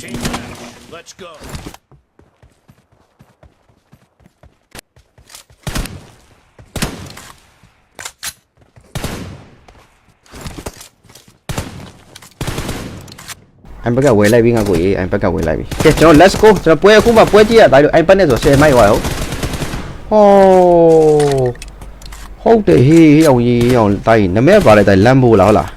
Change back. Let's go. အိုင်ဘက်ကဝယ်လိုက်ပြီငါကိုကြီးအိုင်ဘက်ကဝယ်လိုက်ပြီကဲကျွန်တော် let's go ကျွန်တော်ပွဲအခုမှပွဲကြည့်ရတာလို့အိုင်ဘက်နဲ့ဆို10မိုက်သွားရောဟောဟုတ်တယ်ဟေးဟေးအောင်ကြီးဟေးအောင်တိုင်းနမဲပါလိုက်တိုင်းလမ်းမိုးလားဟုတ်လား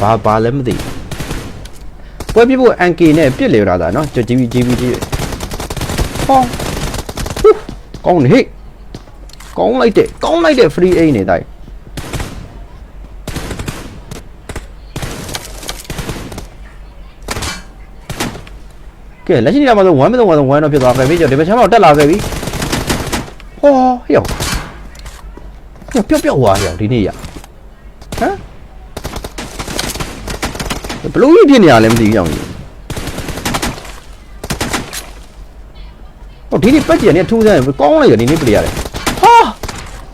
ဘာဘာလည်းမသိပွဲပြဖို့ NK နဲ့ပြစ်လေရတာနော်ကျွန်တော် GB GB ကြီးဟောဟူးကောင်းနေဟေးကောင်းလိုက်တယ်ကောင်းလိုက်တယ် free aid နေတိုင်းကဲလက်ရှိနေရာမှာဆို1မသုံး1သုံး1တော့ဖြစ်သွားခဲ့ပြီကျွန်တော်ဒီဘက်ချမ်းမှာတက်လာခဲ့ပြီဟောဟေ့ဟေ့ပျော့ပျော့သွားဟေ့ဒီနေ့ရဟမ် ဘလို့ကြီးဖြစ်နေရလဲမသိဘူးကြောင်ကြီးဟောဒီနေ့ပက်ကျန်နေထူးဆန်းကောင်းလိုက်ရဒီနေ့ပြရတယ်ဟာ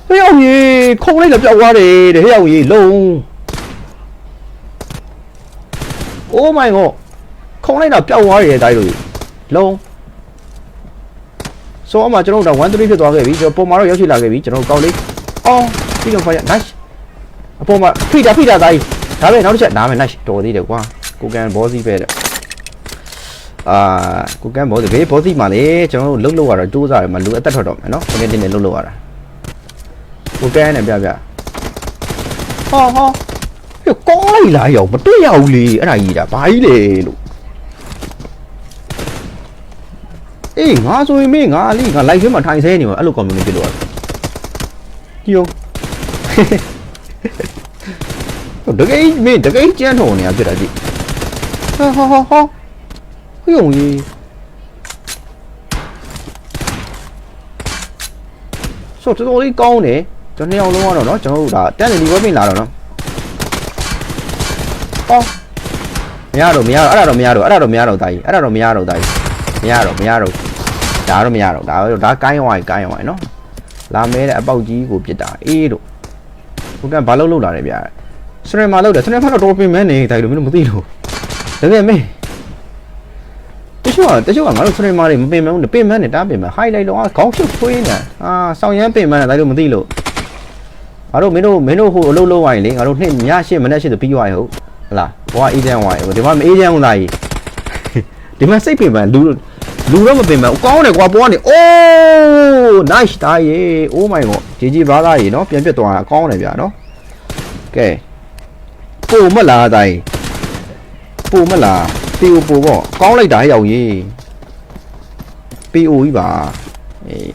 ဟေ့အောင်ကြီးခုံလိုက်တော့ပျောက်သွားတယ်တဲ့ဟေ့အောင်ကြီးလုံး Oh my god ခုံလိုက်တော့ပျောက်သွားတယ်တိုင်းလို့လုံးဆိုအမှကျွန်တော်တို့1 3ဖြစ်သွားခဲ့ပြီကျွန်တော်ပုံမှာတော့ရောက်ရှိလာခဲ့ပြီကျွန်တော်ကောက်လေးအော်ပြီးတော့ fire nice အပေါ်မှာဖိတာဖိတာတိုင်း ဒါပဲနောက်တစ်ချက်နားမယ် nice တော်သေးတယ်ကွာကိုကန်ဘောစီပဲတဲ့အာကိုကန်ဘောစီဘေးဘောစီမှာလေကျွန်တော်တို့လှုပ်လှုပ်ရတော့တိုးစားတယ်မှာလူအသက်ထွက်တော့မယ်နော်တကယ်တင်းနေလှုပ်လှုပ်ရတာကိုကန်နဲ့ပြပြဟောဟောပြကောင်းလိုက်လားရောမတွေ့ရဘူးလေအဲ့ဒါကြီးတာဘာကြီးလေလို့အေးငါဆိုရင်မင်းငါလေးငါလိုက်ခွေးမှာထိုင်ဆဲနေမှာအဲ့လိုကွန်မြူနတီဖြစ်လို့ရတယ်ကြည့်အောင် တကယ်မင်းတကယ်ကြမ်းထုံနေရဖြစ်တာကြည့်ဟာဟာဟာဟာဟိုုံကြီးဆိုတော့တော်လေးကောင်းတယ်ကျွန်တော်နှစ်ယောက်လုံးကတော့เนาะကျွန်တော်တို့ဒါတန်နေဒီဝက်ပင်လာတော့เนาะအော်မရတော့မရတော့အဲ့ဒါတော့မရတော့အဲ့ဒါတော့မရတော့တာကြီးအဲ့ဒါတော့မရတော့တာကြီးမရတော့မရတော့ ဒါတော့မရတော့ဒါတော့ဒါကိုင်းဝိုင်းကိုင်းဝိုင်းနော်လာမဲတဲ့အပေါက်ကြီးကိုပြစ်တာအေးတို့ဟိုကဘာလို့လောက်လာလဲဗျာ စရမာလောက်တယ်စရမာတော့တော်ပင်မဲနေတိုက်လို့မင်းတို့မသိလို့တကယ်မင်းတချို့ကတချို့ကငါတို့စရမာတွေမပင်မဲဘူးပင်မဲနေတားပင်မဲ highlight တော့ခေါင်းဖြုတ်ဖွေးနေအာဆောင်းရမ်းပင်မဲနေတိုက်လို့မသိလို့ငါတို့မင်းတို့မင်းတို့ဟိုအလုပ်လုပ်ဝိုင်းလေငါတို့နှစ်ညရှင်းမနေ့ရှင်းဆိုပြီးသွားရဟုတ်ဟလားဘွားအေးချမ်းဝိုင်းဒီမှာမအေးချမ်းဘူးလားကြီးဒီမှာစိတ်ပင်မဲလူလူတော့မပင်မဲကောင်းတယ်ကွာပေါ်ကနေအိုး nice တာရေ oh my god ဂျီဂျီဘာသာရေနော်ပြန်ပြတ်သွားတာကောင်းတယ်ဗျာနော်ကဲ ပို့မလားတိုင်းပို့မလား PO ပို့ပေါ့ကောင်းလိုက်တာရောက်ရေ PO ကြီးပါအေး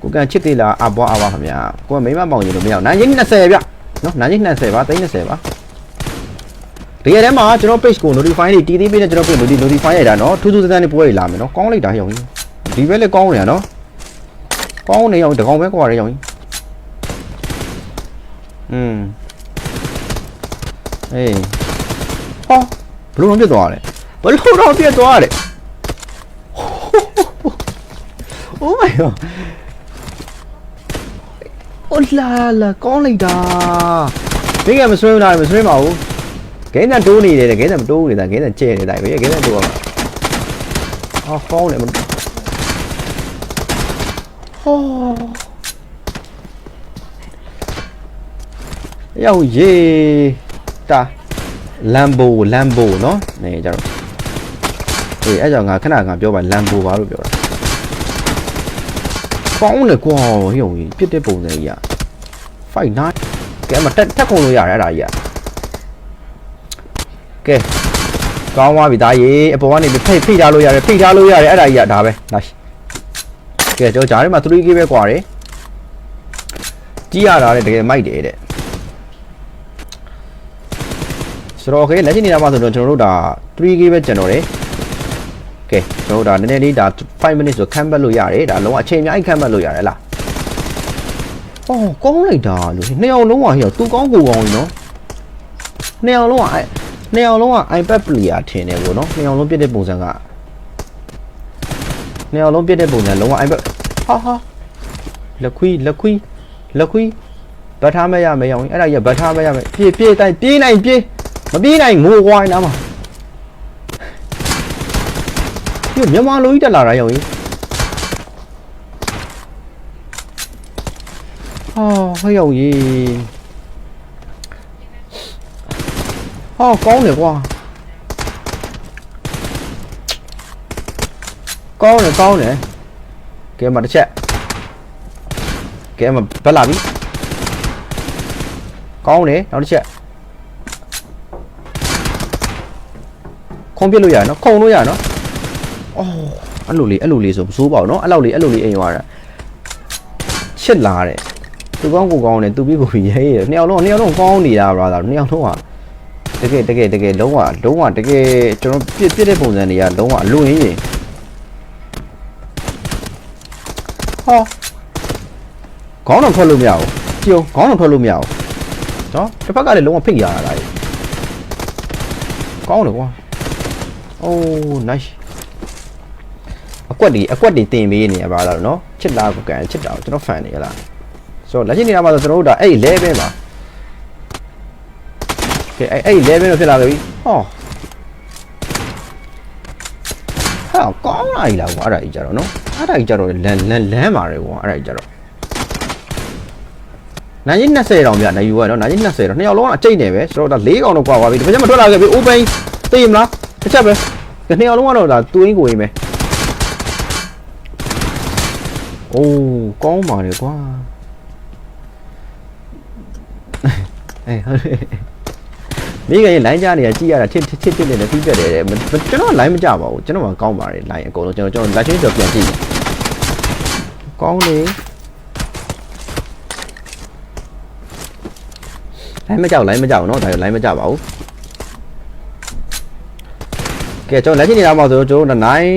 ကိုကန်ချစ်သေးလားအဘွားအဘွားခင်ဗျာကိုကမိမပေါင်ရင်လို့မရအောင်နိုင်ချင်း20ဗျနော်နိုင်ချင်း20ပါ30ပါတကယ်တမ်းမှာကျွန်တော် page ကို notify တွေတီးသေးပေးနေကျွန်တော် page notify ရတာနော်ထူးထူးဆန်းဆန်းနေပွဲတွေလာမယ်နော်ကောင်းလိုက်တာရောက်ရင်ဒီဘက်လည်းကောင်းနေရနော်ကောင်းနေရောက်တကောင်ပဲကွာရရောက်ရင်อืม အေးဟောဘလို့တော့ပြတ်သွားလဲဘလို့တော့ပြတ်သွားလဲ Oh my god โอ้လာလာကောင်းလိုက်တာမင်းကမဆွဲမလားမဆွဲပါဘူးဂိမ်းတန်တိုးနေတယ်ဂိမ်းတန်မတိုးဘူးနေတာဂိမ်းတန်ကျဲနေတာပဲဂိမ်းတန်တိုးရမှာအော်ကောင်းတယ်မဟောရောက်ရေ တာလမ်ဘိုလမ်ဘိုเนาะနေကြတော့အေးအဲ့ကြောင့်ငါခဏငါပြောပါလမ်ဘိုပါလို့ပြောတာကောင်းတယ်ကွာဟိုကြီးပြစ်တဲ့ပုံစံကြီးอ่ะ fight night ကဲအမတက်တက်ခုံလို့ရတယ်အဲ့ဒါကြီးอ่ะကဲကောင်းသွားပြီသားရေအပေါ်ကနေဖိတ်ဖိတ်ထားလို့ရတယ်ဖိတ်ထားလို့ရတယ်အဲ့ဒါကြီးอ่ะဒါပဲလာရှိကဲကျွန်တော်ဂျားထဲမှာ 3K ပဲကွာတယ်ကြီးရတာလေတကယ်မိုက်တယ်တဲ့ ဆိုတော့ okay လက်ရှိနေတာမှာဆိုတော့ကျွန်တော်တို့ဒါ 3K ပဲကျန်တော့တယ်ကဲကျွန်တော်တို့ဒါနည်းနည်းလေးဒါ5 minutes ဆိုခံဘတ်လို့ရတယ်ဒါလုံးဝအချိန်အများကြီးခံဘတ်လို့ရတယ်လားအော်ကောင်းလိုက်တာလို့နှစ်ယောက်လုံးကဟိုသူကောင်းကိုကောင်းကြီးနော်နှစ်ယောက်လုံးကအဲနှစ်ယောက်လုံးက iPad player ထင်တယ်ဗောနော်နှစ်ယောက်လုံးပြည့်တဲ့ပုံစံကနှစ်ယောက်လုံးပြည့်တဲ့ပုံစံလုံးဝ iPad ဟာဟာလက်ခွီးလက်ခွီးလက်ခွီးဘတ်ထားမရမရောင်အဲ့ဒါကြီးဘတ်ထားမရမပြေးပြေးတိုင်းပြေးနိုင်ပြေး မပြေးနိုင်ငိုဝိုင်းနားမှာဒီမြန်မာလူကြီးတက်လာတာရောင်ကြီးဟောဟောရောင်ကြီးဟောကောင်းတယ်ကွာကောင်းတယ်ကောင်းတယ်ကဲမတစ် ချက်ကဲမဘက်လာပြီကောင်းတယ်နောက်တစ်ချက်ခုံပြစ်လို့ရနော်ခုံလို့ရနော်အော်အဲ့လိုလေးအဲ့လိုလေးဆိုမစိုးပါဘူးနော်အဲ့လောက်လေးအဲ့လိုလေးအိမ်သွားတာချစ်လာတဲ့သူကောင်းကိုကောင်းတယ်သူပြီးကိုပြီးရဲရဲနှစ်ယောက်လုံးနှစ်ယောက်လုံးကောင်းနေတာ brother နှစ်ယောက်လုံးကတကယ်တကယ်တကယ်လုံးဝလုံးဝတကယ်ကျွန်တော်ပြစ်ပြစ်တဲ့ပုံစံတွေကလုံးဝအလွန်ရင်းရင်ဟောခေါင်းတော့ထွက်လို့မရဘူးကြုံခေါင်းတော့ထွက်လို့မရဘူးနော်တစ်ဖက်ကလည်းလုံးဝဖိတ်ရတာလားကောင်းတယ်ကွာ အိုး nice အကွက်ဒီအကွက်ဒီတင်ပေးနေရပါတော့နော်ချစ်တာကိုကန်ချစ်တာကိုကျွန်တော်ဖန်နေရလားဆိုတော့လက်ရှိနေရာမှာဆိုကျွန်တော်တို့ဒါအဲ့ level ပါကဲအဲ့အဲ့ level လို့ဖြစ်လာပြီဟောဟာကောင်းလာပြီလားကွာအဲ့ဒါကြီးကြတော့နော်အဲ့ဒါကြီးကြတော့လန်လန်လမ်းပါတယ်ကွာအဲ့ဒါကြီးကြတော့နိုင်ကြီး20တောင်ပြနိုင်ယူရနော်နိုင်ကြီး20တော့နှစ်ယောက်လုံးကအကျိတ်နေပဲဆိုတော့ဒါ၄កောင်တော့ကွာပါပြီဒီဘက်ကျမထွက်လာခဲ့ပြီ open သိမလား တစ်ချက်ပဲဒီနှစ်ယောက်လုံးကတော့ဒါတူရင်းကိုရင်းပဲအိုးကောင်းပါလေကွာအေးဟုတ်တယ်မိခင်လိုင်းကြနေရကြည့်ရတာထစ်ထစ်ထစ်ထစ်နေတယ်ပြီးပြတ်တယ်တဲ့မကျွန်တော်လိုင်းမကြပါဘူးကျွန်တော်ကကောင်းပါတယ်လိုင်းအကုန်လုံးကျွန်တော်ကျွန်တော်လက်ချင်းကျော်ပြန်ကြည့်ကောင်းလေလိုင်းမကြောက်လိုင်းမကြောက်เนาะဒါရောလိုင်းမကြောက်ပါဘူး ကဲကျွန်တော်လက်ချင်းနေတာမှာဆိုကျွန်တော်နိုင်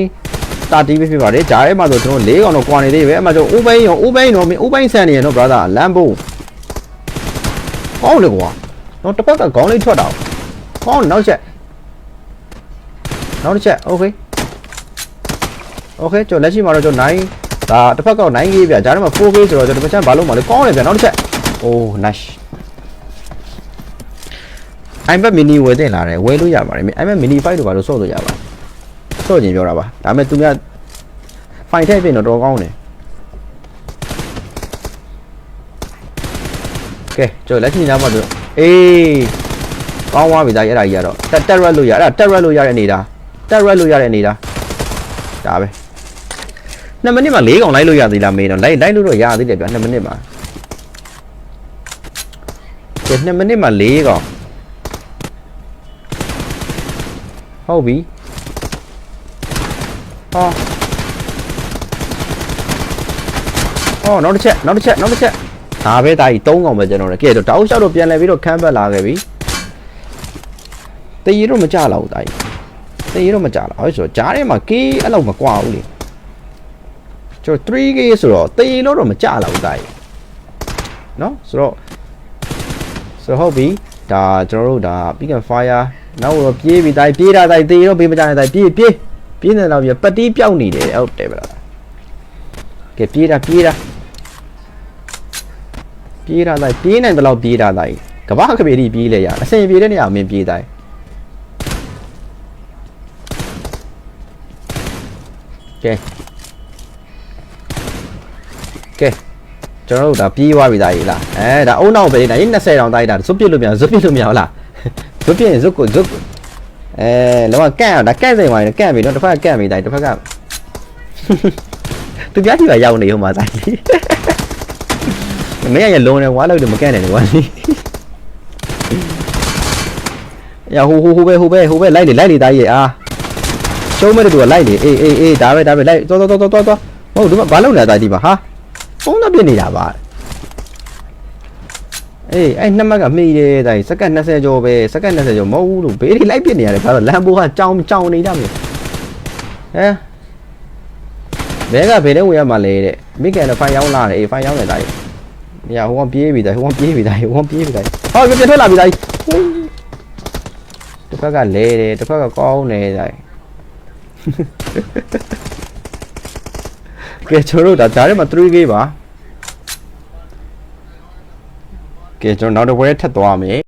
တာတီးဖြစ်ပါတယ်ဂျားထဲမှာဆိုကျွန်တော်၄កောင်တော့ကွာနေသေးပဲအမှကျွန်တော်ဥပိန်းရောဥပိန်းတော့ဥပိန်းဆန်နေရနော် brother လမ်းဘုံကောင်းတယ်ကွာတော့တစ်ဖက်ကခေါင်းလေးထွက်တာကောင်းနောက်ချက်နောက်တစ်ချက် okay okay ကျွန်တော်လက်ရှိမှာတော့ကျွန်တော်နိုင်ဒါတစ်ဖက်က9 GB ပြဂျားထဲမှာ 4K ဆိုတော့ကျွန်တော်တစ်ဖက်ချမ်းဘာလို့မလဲကောင်းတယ်ဗျနောက်တစ်ချက် oh nice iPad mini ဝယ်တင်လာတယ်ဝယ်လို့ရပါတယ် iPad mini 5တို့ဘာလို့ဆော့လို့ရပါဆော့ကျင်ပြောတာပါဒါပေမဲ့သူများ file ထည့်ပြင်တော့တော်ကောင်းတယ်ကဲကျွန်တော်လက်ရှိနားမှာဆိုအေးကောင်းသွားပြီသားအဲ့ဒါကြီးကတော့တက်တက်ရက်လို့ရအဲ့ဒါတက်ရက်လို့ရတဲ့နေတာတက်ရက်လို့ရတဲ့နေတာဒါပဲ2မိနစ်မှာ4កောင်လိုက်လို့ရသေးလားမေးတော့လိုက်လိုက်လို့တော့ရသေးတယ်ဗျ2မိနစ်မှာကဲ2မိနစ်မှာ4កောင် ဟုတ်ပြီဟောဟောနောက်တစ်ချက်နောက်တစ်ချက်နောက်တစ်ချက်ဒါပဲဒါကြီး3កောင်ပဲကျွန်တော်လည်းကဲတော့တောက်လျှောက်တော့ပြန်လဲပြီးတော့ခန်းဘက်လာခဲ့ပြီတည်ရတော့မကြတော့ဘူးဒါကြီးတည်ရတော့မကြတော့ဟုတ်ဆိုတော့ဂျားထဲမှာကေးအဲ့လောက်မကွာဘူးလေကျွန်တော် 3k ဆိုတော့တည်လို့တော့မကြတော့ဘူးဒါကြီးနော်ဆိုတော့ဆိုတော့ဟုတ်ပြီဒါကျွန်တော်တို့ဒါ Pick and Fire နောက်တော့ပြေးပြီတိုင်းပြေးတာတိုင်းတေးတော့ပြေးမကြတဲ့တိုင်းပြေးပြေးပြေးနေတော့ပြပတ်တီးပြောက်နေတယ်ဟုတ်တယ်ဗလားကဲပြေးတာပြေးတာပြေးတာတိုင်းပြေးနိုင်တယ်လို့ပြေးတာတိုင်းကဘာကပေတီပြေးလေရအစင်ပြေးတဲ့နေရာမင်းပြေးတိုင်းကဲကဲကျွန်တော်တို့ဒါပြေးသွားပြီသားကြီးလားအဲဒါအုံနောက်ပဲဒါ20တောင်တိုက်တာဇွတ်ပြစ်လို့မရဇွတ်ပြစ်လို့မရဟုတ်လား ဇွတ်ပြင်းဇွတ်ကိုဇွတ်အဲလောကကန့်ရတာကန့်စိန်ပါရင်ကန့်ပြီတော့တစ်ဖက်ကန့်ပြီတိုင်းတစ်ဖက်ကသူပြားကြီးပါရောက်နေဟိုမှာတိုင်းမင်းရလုံးနေဝါလောက်တော့မကန့်နေတယ်ကွာရဟိုဟိုဟိုပဲဟိုပဲဟိုပဲလိုက်လေလိုက်လေသားကြီးအာရှုံးမဲ့တူကလိုက်လေအေးအေးအေးဒါပဲဒါပဲလိုက်တော်တော်တော်တော်တော်ဟုတ်ဒီမှာဘာလုပ်နေတာသားကြီးပါဟာပုံတော့ပြနေတာပါ အေးအဲ့နှစ်မှတ်ကမှီတယ်တိုင်းစက္ကန့်20ကျော်ပဲစက္ကန့်20ကျော်မဟုတ်ဘူးလို့ဘေးတွေလိုက်ပြစ်နေရတယ်ဘာလို့လမ်းဘိုးကကြောင်ကြောင်နေကြမယ်ဟမ်ဘဲကဘယ်နဲ့ဝင်ရမှာလဲတဲ့မိကန်တော့ဖိုင်ရောက်လာတယ်အေးဖိုင်ရောက်နေတိုင်းမရဟိုကပြေးပြီတိုင်းဟိုကပြေးပြီတိုင်းဟိုကပြေးပြီတိုင်းဟောပြန်ထွက်လာပြီတိုင်းတစ်ဖက်ကလဲတယ်တစ်ဖက်ကကောင်းနေတိုင်းကဲကျွန်တော်တို့ဒါကြားထဲမှာ 3K ပါ ကဲကျွန်တော်နောက်တစ်ပွဲထပ်သွားမယ်